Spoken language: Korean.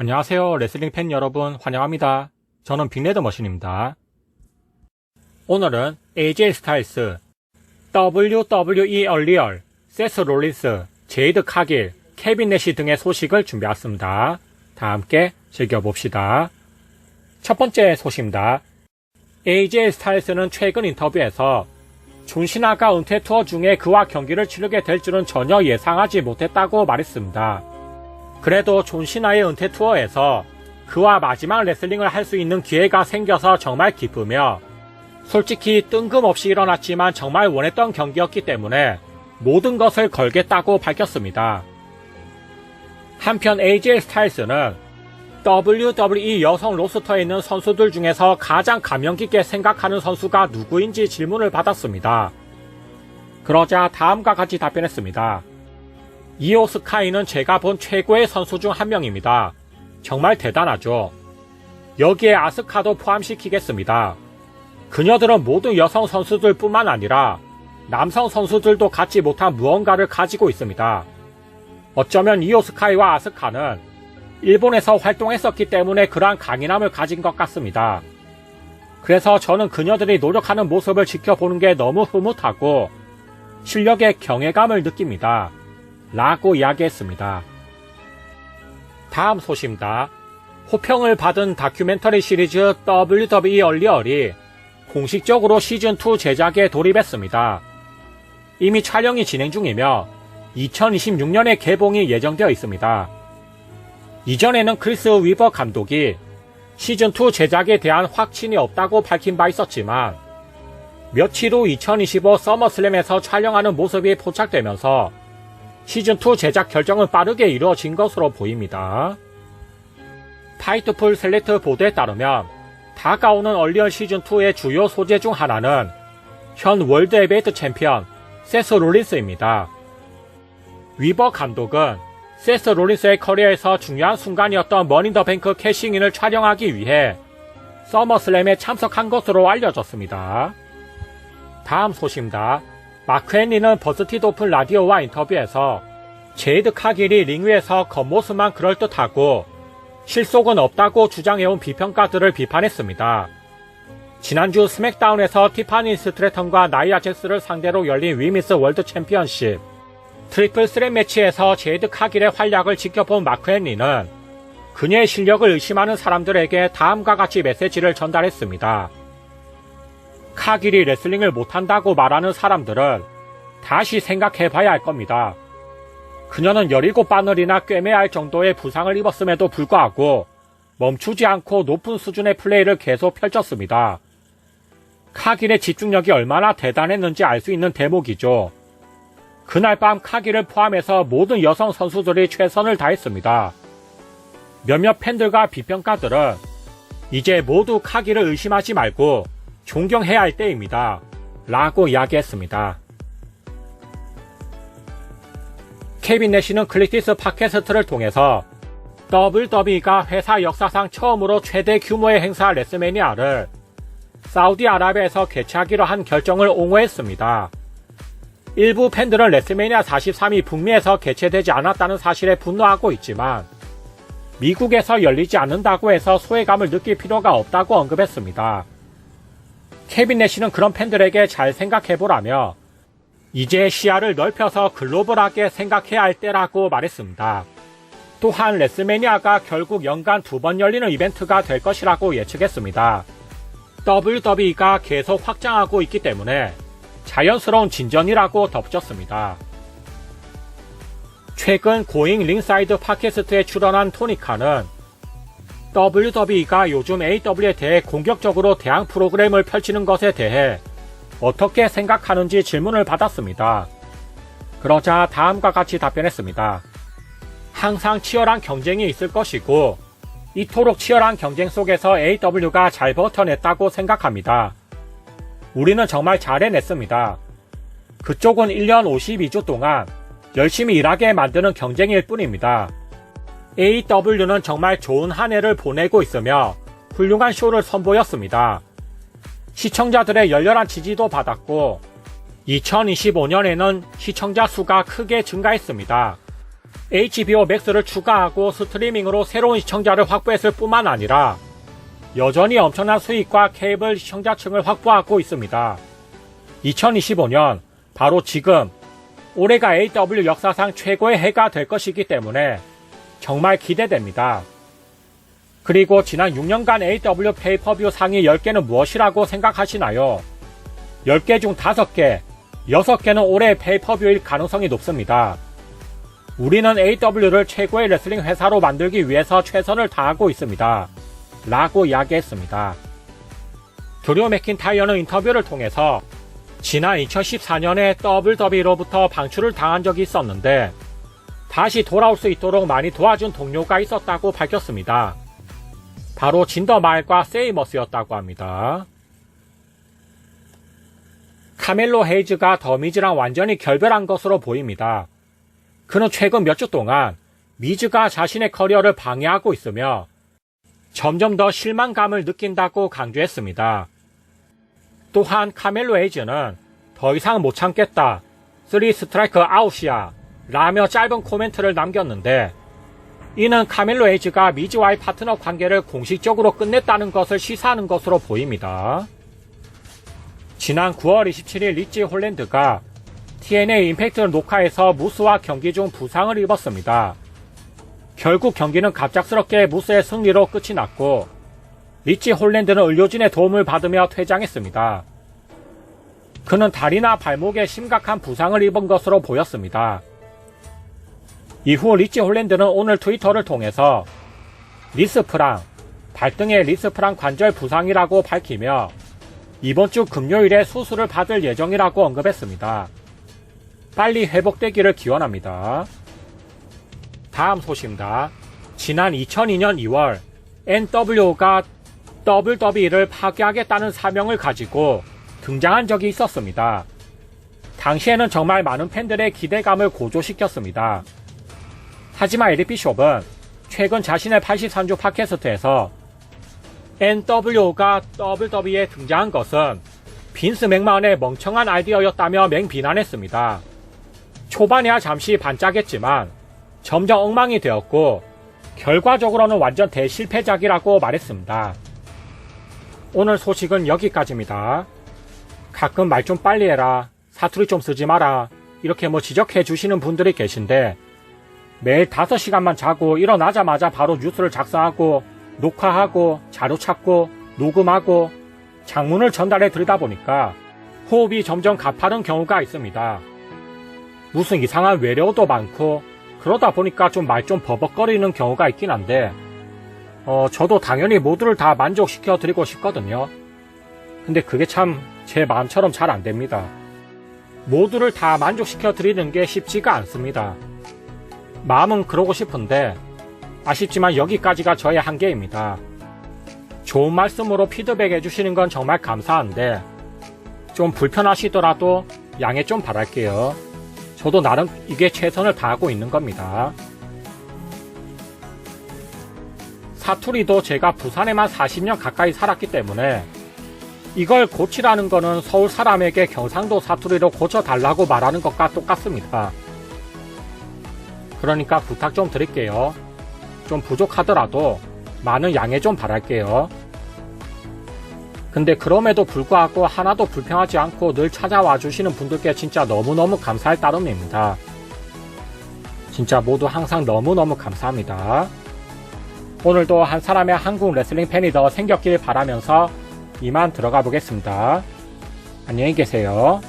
안녕하세요. 레슬링 팬 여러분 환영합니다. 저는 빅레드 머신입니다. 오늘은 AJ 스타일스, WWE 얼리얼, 세스 롤린스, 제이드 카길, 케빈 내시 등의 소식을 준비했습니다. 다 함께 즐겨봅시다. 첫 번째 소식입니다. AJ 스타일스는 최근 인터뷰에서 존시나가 은퇴 투어 중에 그와 경기를 치르게 될 줄은 전혀 예상하지 못했다고 말했습니다. 그래도 존시나의 은퇴 투어에서 그와 마지막 레슬링을 할 수 있는 기회가 생겨서 정말 기쁘며 솔직히 뜬금없이 일어났지만 정말 원했던 경기였기 때문에 모든 것을 걸겠다고 밝혔습니다. 한편 AJ 스타일스는 WWE 여성 로스터에 있는 선수들 중에서 가장 감명 깊게 생각하는 선수가 누구인지 질문을 받았습니다. 그러자 다음과 같이 답변했습니다. 이오 스카이는 제가 본 최고의 선수 중 한 명입니다. 정말 대단하죠. 여기에 아스카도 포함시키겠습니다. 그녀들은 모두 여성 선수들 뿐만 아니라 남성 선수들도 갖지 못한 무언가를 가지고 있습니다. 어쩌면 이오 스카이와 아스카는 일본에서 활동했었기 때문에 그러한 강인함을 가진 것 같습니다. 그래서 저는 그녀들이 노력하는 모습을 지켜보는 게 너무 흐뭇하고 실력에 경외감을 느낍니다. 라고 이야기했습니다. 다음 소식입니다. 호평을 받은 다큐멘터리 시리즈 WWE 얼리얼이 공식적으로 시즌2 제작에 돌입했습니다. 이미 촬영이 진행 중이며 2026년에 개봉이 예정되어 있습니다. 이전에는 크리스 위버 감독이 시즌2 제작에 대한 확신이 없다고 밝힌 바 있었지만 며칠 후 2025 서머슬램에서 촬영하는 모습이 포착되면서 시즌2 제작 결정은 빠르게 이루어진 것으로 보입니다. 파이트풀 셀렉트 보도에 따르면 다가오는 얼리얼 시즌2의 주요 소재 중 하나는 현 월드 에베이트 챔피언 세스 롤린스입니다. 위버 감독은 세스 롤린스의 커리어에서 중요한 순간이었던 머니더 뱅크 캐싱인을 촬영하기 위해 서머슬램에 참석한 것으로 알려졌습니다. 다음 소식입니다. 마크 헨리는 버스티드 오픈 라디오와 인터뷰에서 제이드 카길이 링 위에서 겉모습만 그럴듯하고 실속은 없다고 주장해온 비평가들을 비판했습니다. 지난주 스맥다운에서 티파니 스트레턴과 나이아 잭스를 상대로 열린 위미스 월드 챔피언십 트리플 스랩 매치에서 제이드 카길의 활약을 지켜본 마크 헨리는 그녀의 실력을 의심하는 사람들에게 다음과 같이 메시지를 전달했습니다. 카길이 레슬링을 못한다고 말하는 사람들은 다시 생각해 봐야 할 겁니다. 그녀는 17바늘이나 꿰매야 할 정도의 부상을 입었음에도 불구하고 멈추지 않고 높은 수준의 플레이를 계속 펼쳤습니다. 카길의 집중력이 얼마나 대단했는지 알 수 있는 대목이죠. 그날 밤 카길을 포함해서 모든 여성 선수들이 최선을 다했습니다. 몇몇 팬들과 비평가들은 이제 모두 카길을 의심하지 말고 존경해야 할 때입니다. 라고 이야기했습니다. 케빈 내시는 클리티스 팟캐스트를 통해서 WWE가 회사 역사상 처음으로 최대 규모의 행사 레스매니아를 사우디아라비아에서 개최하기로 한 결정을 옹호했습니다. 일부 팬들은 레스매니아 43이 북미에서 개최되지 않았다는 사실에 분노하고 있지만 미국에서 열리지 않는다고 해서 소외감을 느낄 필요가 없다고 언급했습니다. 케빈 내시는 그런 팬들에게 잘 생각해보라며 이제 시야를 넓혀서 글로벌하게 생각해야 할 때라고 말했습니다. 또한 레스매니아가 결국 연간 두 번 열리는 이벤트가 될 것이라고 예측했습니다. WWE가 계속 확장하고 있기 때문에 자연스러운 진전이라고 덧붙였습니다. 최근 고잉 링사이드 팟캐스트에 출연한 토니카는 WWE가 요즘 AW에 대해 공격적으로 대항 프로그램을 펼치는 것에 대해 어떻게 생각하는지 질문을 받았습니다. 그러자 다음과 같이 답변했습니다. 항상 치열한 경쟁이 있을 것이고 이토록 치열한 경쟁 속에서 AW가 잘 버텨냈다고 생각합니다. 우리는 정말 잘 해냈습니다. 그쪽은 1년 52주 동안 열심히 일하게 만드는 경쟁일 뿐입니다. AW는 정말 좋은 한 해를 보내고 있으며 훌륭한 쇼를 선보였습니다. 시청자들의 열렬한 지지도 받았고 2025년에는 시청자 수가 크게 증가했습니다. HBO Max를 추가하고 스트리밍으로 새로운 시청자를 확보했을 뿐만 아니라 여전히 엄청난 수익과 케이블 시청자층을 확보하고 있습니다. 2025년 바로 지금 올해가 AW 역사상 최고의 해가 될 것이기 때문에 정말 기대됩니다. 그리고 지난 6년간 AW 페이퍼뷰 상위 10개는 무엇이라고 생각하시나요? 10개 중 5개, 6개는 올해 페이퍼뷰일 가능성이 높습니다. 우리는 AW를 최고의 레슬링 회사로 만들기 위해서 최선을 다하고 있습니다. 라고 이야기했습니다. 드류 맥킨타이어는 인터뷰를 통해서 지난 2014년에 WWE로부터 방출을 당한 적이 있었는데 다시 돌아올 수 있도록 많이 도와준 동료가 있었다고 밝혔습니다. 바로 진더마일과 세이머스였다고 합니다. 카멜로 헤이즈가 더미즈랑 완전히 결별한 것으로 보입니다. 그는 최근 몇 주 동안 미즈가 자신의 커리어를 방해하고 있으며 점점 더 실망감을 느낀다고 강조했습니다. 또한 카멜로 헤이즈는 더 이상 못 참겠다. 3 스트라이크 아웃이야. 라며 짧은 코멘트를 남겼는데 이는 카멜로 헤이즈가 미즈와의 파트너 관계를 공식적으로 끝냈다는 것을 시사하는 것으로 보입니다. 지난 9월 27일 리치 홀랜드가 TNA 임팩트 녹화에서 무스와 경기 중 부상을 입었습니다. 결국 경기는 갑작스럽게 무스의 승리로 끝이 났고 리치 홀랜드는 의료진의 도움을 받으며 퇴장했습니다. 그는 다리나 발목에 심각한 부상을 입은 것으로 보였습니다. 이후 리치 홀랜드는 오늘 트위터를 통해서 리스프랑 발등의 리스프랑 관절 부상이라고 밝히며 이번 주 금요일에 수술을 받을 예정이라고 언급했습니다. 빨리 회복되기를 기원합니다. 다음 소식입니다. 지난 2002년 2월 NW가 WWE를 파괴하겠다는 사명을 가지고 등장한 적이 있었습니다. 당시에는 정말 많은 팬들의 기대감을 고조시켰습니다. 하지만 에리 비숍은 최근 자신의 83주 팟캐스트에서 NWO가 WWE에 등장한 것은 빈스 맥마은의 멍청한 아이디어였다며 맹비난했습니다. 초반에야 잠시 반짝했지만 점점 엉망이 되었고 결과적으로는 완전 대실패작이라고 말했습니다. 오늘 소식은 여기까지입니다. 가끔 말 좀 빨리 해라. 사투리 좀 쓰지 마라. 이렇게 뭐 지적해 주시는 분들이 계신데 매일 5시간만 자고 일어나자마자 바로 뉴스를 작성하고 녹화하고 자료 찾고 녹음하고 장문을 전달해 드리다 보니까 호흡이 점점 가파른 경우가 있습니다. 무슨 이상한 외래어도 많고 그러다 보니까 좀말좀 버벅거리는 경우가 있긴 한데 어, 저도 당연히 모두를 다 만족시켜 드리고 싶거든요. 근데 그게 참 제 마음처럼 잘 안 됩니다. 모두를 다 만족시켜 드리는 게 쉽지가 않습니다. 마음은 그러고 싶은데 아쉽지만 여기까지가 저의 한계입니다. 좋은 말씀으로 피드백 해 주시는 건 정말 감사한데 좀 불편하시더라도 양해 좀 바랄게요. 저도 나름 이게 최선을 다하고 있는 겁니다. 사투리도 제가 부산에만 40년 가까이 살았기 때문에 이걸 고치라는 거는 서울 사람에게 경상도 사투리로 고쳐달라고 말하는 것과 똑같습니다. 그러니까 부탁 좀 드릴게요. 좀 부족하더라도 많은 양해 좀 바랄게요. 근데 그럼에도 불구하고 하나도 불평하지 않고 늘 찾아와 주시는 분들께 진짜 너무너무 감사할 따름입니다. 진짜 모두 항상 너무너무 감사합니다. 오늘도 한 사람의 한국 레슬링 팬이 더 생겼길 바라면서 이만 들어가 보겠습니다. 안녕히 계세요.